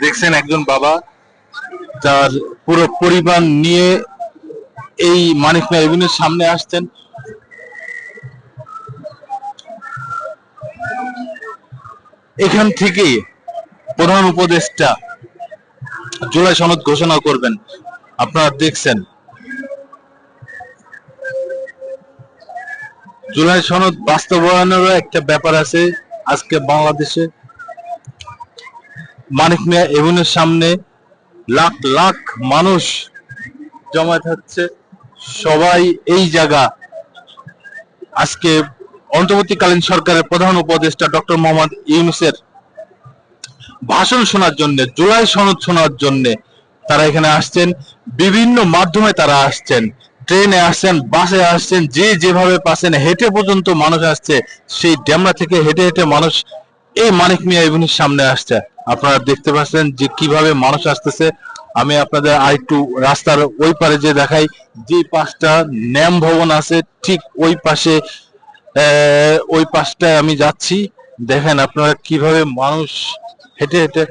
দেখছেন একজন বাবা, তার পুরো পরিবার নিয়ে এই মানিক মিয়া সামনে আসছেন। এখান থেকেই প্রধান উপদেষ্টা জুলাই সনদ ঘোষণা করবেন। আপনারা দেখছেন। জুলাই সনদ বাস্তবায়নেরও একটা ব্যাপার আছে। আজকে বাংলাদেশে মানিক মিয়া এভিনিউর সামনে লাখ লাখ মানুষ জমায়েত হচ্ছে। সবাই এই জায়গা। আজকে অন্তর্বর্তীকালীন সরকারের প্রধান উপদেষ্টা ডক্টর মোহাম্মদ ইউনুসের ভাষণ শোনার জন্য, জুলাই সনদ শোনার জন্য তারা এখানে আসছেন। বিভিন্ন মাধ্যমে তারা আসছেন। ট্রেনে আসছেন, বাসে আসছেন, যে যেভাবে পাচ্ছেন, হেঁটে পর্যন্ত মানুষ আসছে। সেই ড্যামরা থেকে হেঁটে হেঁটে মানুষ এই মানিক মিয়া এভিনিউর সামনে আসছে। আপনারা দেখতে পাচ্ছেন যে কীভাবে মানুষ আসতেছে। আমি আপনাদের আরেকটু রাস্তার ওই পারে যে দেখাই, যে পাশটা ন্যাম ভবন আছে, ঠিক ওই পাশে ওই পাশটায় আমি যাচ্ছি। দেখেন আপনারা কীভাবে মানুষ হেঁটে হেঁটে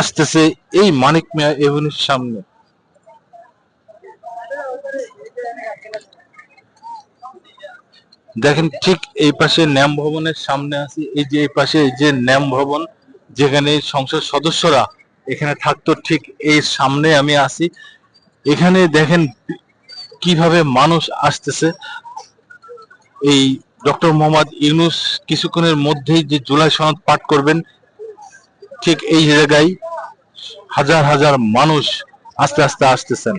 আসতেছে এই মানিক মিয়া এভিনিউর সামনে। দেখেন ঠিক এই পাশে ন্যাম ভবনের সামনে আছি, এই যে এই পাশে এই যে ন্যাম ভবন যেখানে সংসদ সদস্যরা এখানে থাকতো, ঠিক এই সামনে আমি আসি এখানে দেখেন কীভাবে মানুষ আসতেছে। এই ডক্টর মোহাম্মদ ইউনুস কিছুক্ষণের মধ্যেই যে জুলাই সনদ পাঠ করবেন, ঠিক এই জায়গায় হাজার হাজার মানুষ আস্তে আস্তে আসতেছেন।